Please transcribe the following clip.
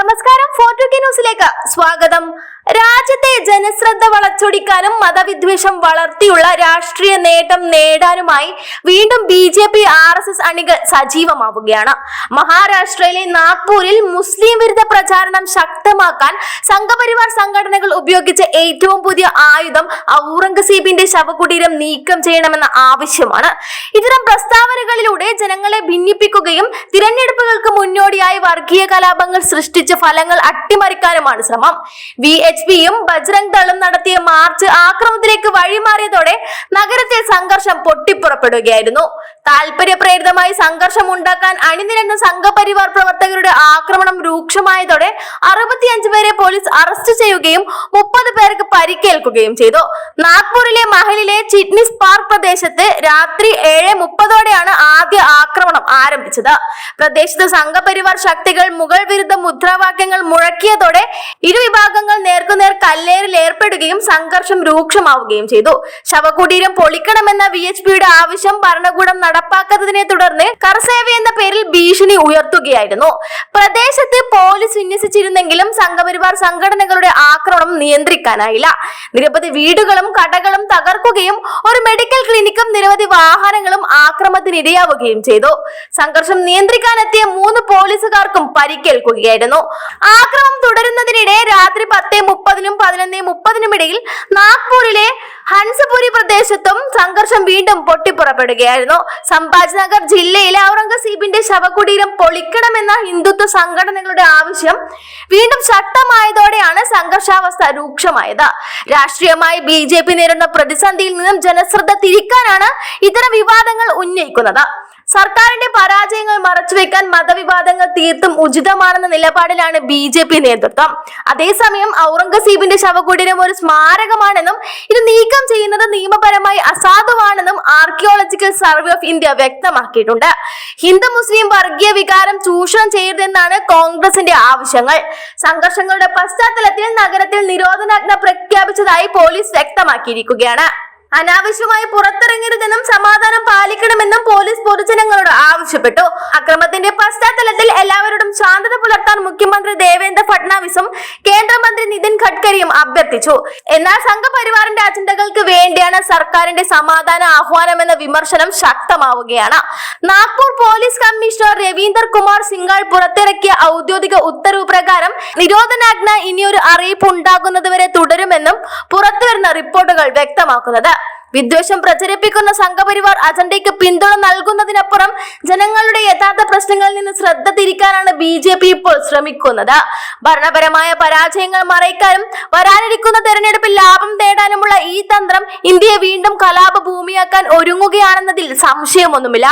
വാർത്തകളിലേക്ക് സ്വാഗതം. രാജ്യത്തെ ജനശ്രദ്ധ വളച്ചൊടിക്കാനും മതവിദ്വേഷം വളർത്തിയുള്ള രാഷ്ട്രീയ നേട്ടം നേടാനുമായി വീണ്ടും B J P R S S അണികൾ സജീവമാവുകയാണ്. മഹാരാഷ്ട്രയിലെ നാഗ്പൂരിൽ മുസ്ലിം വിരുദ്ധ പ്രചാരണം ശക്തമാക്കാൻ സംഘപരിവാർ സംഘടനകൾ ഉപയോഗിച്ച ഏറ്റവും പുതിയ ആയുധം ഔറംഗസീബിന്റെ ശവകുടീരം നീക്കം ചെയ്യണമെന്ന ആവശ്യമാണ്. ഇത്തരം പ്രസ്താവനകളിലൂടെ ജനങ്ങളെ ഭിന്നിപ്പിക്കുകയും തിരഞ്ഞെടുപ്പുകൾക്ക് മുന്നോടിയായി വർഗീയ കലാപങ്ങൾ സൃഷ്ടിച്ച് ഫലങ്ങൾ അട്ടിമറിക്കാനുമാണ് ശ്രമം. വി എച്ച് പിയും ബജ്രംഗ് ദളും നടത്തിയ മാർച്ച് ആക്രമണത്തിലേക്ക് വഴിമാറിയതോടെ നഗരത്തിൽ സംഘർഷം പൊട്ടിപ്പുറപ്പെടുകയായിരുന്നു. താല്പര്യപ്രേരിതമായി സംഘർഷം ഉണ്ടാക്കാൻ അണിനിരന്ന സംഘപരിവാർ പ്രവർത്തകരുടെ ആക്രമണം രൂക്ഷമായതോടെ അറുപത്തിയഞ്ച് പേരെ പോലീസ് അറസ്റ്റ് ചെയ്യുകയും മുപ്പത് പേർക്ക് പരിക്കേൽക്കുകയും ചെയ്തു. നാഗ്പൂരിലെ മഹലിലെ ചിഡ്നിസ് പാർക്ക് പ്രദേശത്ത് രാത്രി ഏഴ് മുപ്പതോടെയാണ് ആദ്യ ആക്രമണം ആരംഭിച്ചത്. പ്രദേശത്ത് സംഘപരിവാർ ശക്തികൾ മുഗൾ വിരുദ്ധ മുദ്രാവാക്യങ്ങൾ മുഴക്കിയതോടെ ഇരുവിഭാഗങ്ങൾ നേർക്കുനേർ കല്ലേറിൽ ഏർപ്പെടുകയും സംഘർഷം രൂക്ഷമാവുകയും ചെയ്തു. ശവകുടീരം പൊളിക്കണമെന്ന വി എച്ച് പിയുടെ ആവശ്യം ഭരണകൂടം നടപ്പാക്കാത്തതിനെ തുടർന്ന് കർസേവ എന്ന പേരിൽ ഭീഷണി ഉയർത്തുകയായിരുന്നു. പ്രദേശത്ത് പോലീസ് വിന്യസിച്ചിരുന്നെങ്കിലും സംഘപരിവാർ സംഘടനകളുടെ ആക്രമണം നിയന്ത്രിക്കാനായില്ല. നിരവധി വീടുകളും കടകളും തകർക്കുകയും ഒരു മെഡിക്കൽ ക്ലിനിക്കും നിരവധി വാഹനങ്ങളും ആക്രമണത്തിനിരയാവുകയും ചെയ്തു. സംഘർഷം നിയന്ത്രിക്കാനെത്തിയ മൂന്ന് പോലീസുകാർക്കും പരിക്കേൽക്കുകയായിരുന്നു. ആക്രമണം തുടരുന്നതിനിടെ രാത്രി പത്ത് മുപ്പതിനും പതിനൊന്ന് മുപ്പതിനും ഇടയിൽ നാഗ്പൂരിലെ ഹൻസപുരി പ്രദേശത്തും സംഘർഷം വീണ്ടും പൊട്ടിപ്പുറപ്പെടുകയായിരുന്നു. സംഭാജ് നഗർ ജില്ലയിലെ ഔറംഗസീബിന്റെ ശവകുടീരം പൊളിക്കണമെന്ന ഹിന്ദുത്വ സംഘടനകളുടെ ആവശ്യം വീണ്ടും ശക്തമായതോടെയാണ് സംഘർഷാവസ്ഥ രൂക്ഷമായത്. രാഷ്ട്രീയമായി ബി ജെ പി നേരിടുന്ന പ്രതിസന്ധിയിൽ നിന്നും ജനശ്രദ്ധ തിരിക്കാനാണ് ഇത്തരം വിവാദങ്ങൾ ഉന്നയിക്കുന്നത്. സർക്കാരിന്റെ പരാജയങ്ങൾ മറച്ചുവെക്കാൻ മതവിവാദങ്ങൾ തീർത്തും ഉചിതമാണെന്ന നിലപാടിലാണ് ബി ജെ പി നേതൃത്വം. അതേസമയം ഔറംഗസീബിന്റെ ശവകുടീരം ഒരു സ്മാരകമാണെന്നും ഇത് നീക്കം ചെയ്യുന്നത് നിയമപരമായി അസാധുവാണെന്നും ആർക്കിയോളജിക്കൽ സർവേ ഓഫ് ഇന്ത്യ വ്യക്തമാക്കിയിട്ടുണ്ട്. ഹിന്ദു മുസ്ലിം വർഗീയ വികാരം ചൂഷണം ചെയ്യരുതെന്നാണ് കോൺഗ്രസിന്റെ ആവശ്യങ്ങൾ. സംഘർഷങ്ങളുടെ പശ്ചാത്തലത്തിൽ നഗരത്തിൽ നിരോധനാജ്ഞ പ്രഖ്യാപിച്ചതായി പോലീസ് വ്യക്തമാക്കിയിരിക്കുകയാണ്. അനാവശ്യമായി പുറത്തിറങ്ങരുതെന്നും സമാധാനം പാലിക്കണമെന്നും പോലീസ് പൊതുജനങ്ങളോട് ആവശ്യപ്പെട്ടു. അക്രമത്തിന്റെ പശ്ചാത്തലത്തിൽ എല്ലാവരോടും ശാന്തത പുലർത്താൻ മുഖ്യമന്ത്രി ദേവേന്ദ്ര ഫട്നാവിസും കേന്ദ്രമന്ത്രി നിതിൻ ഗഡ്കരിയും അഭ്യർത്ഥിച്ചു. എന്നാൽ സംഘപരിവാറിന്റെ അജണ്ടകൾക്ക് വേണ്ടിയാണ് സർക്കാരിന്റെ സമാധാന ആഹ്വാനം എന്ന വിമർശനം ശക്തമാവുകയാണ്. നാഗ്പൂർ പോലീസ് കമ്മീഷണർ രവീന്ദർ കുമാർ സിംഗാൾ പുറത്തിറക്കിയ ഔദ്യോഗിക ഉത്തരവ് പ്രകാരം നിരോധനാജ്ഞ ഇനിയൊരു അറിയിപ്പ് ഉണ്ടാകുന്നതുവരെ തുടരുമെന്നും പുറത്തുവരുന്ന റിപ്പോർട്ടുകൾ വ്യക്തമാക്കുന്നത്. വിദ്വേഷം പ്രചരിപ്പിക്കുന്ന സംഘപരിവാർ അജണ്ടയ്ക്ക് പിന്തുണ നൽകുന്നതിനപ്പുറം ജനങ്ങളുടെ യഥാർത്ഥ പ്രശ്നങ്ങളിൽ നിന്ന് ശ്രദ്ധ തിരിക്കാനാണ് ബി ജെ പി ഇപ്പോൾ ശ്രമിക്കുന്നത്. ഭരണപരമായ പരാജയങ്ങൾ മറയ്ക്കാനും വരാനിരിക്കുന്ന തെരഞ്ഞെടുപ്പിൽ ലാഭം നേടാനുമുള്ള ഈ തന്ത്രം ഇന്ത്യയെ വീണ്ടും കലാപ ഭൂമിയാക്കാൻ ഒരുങ്ങുകയാണെന്നതിൽ സംശയമൊന്നുമില്ല.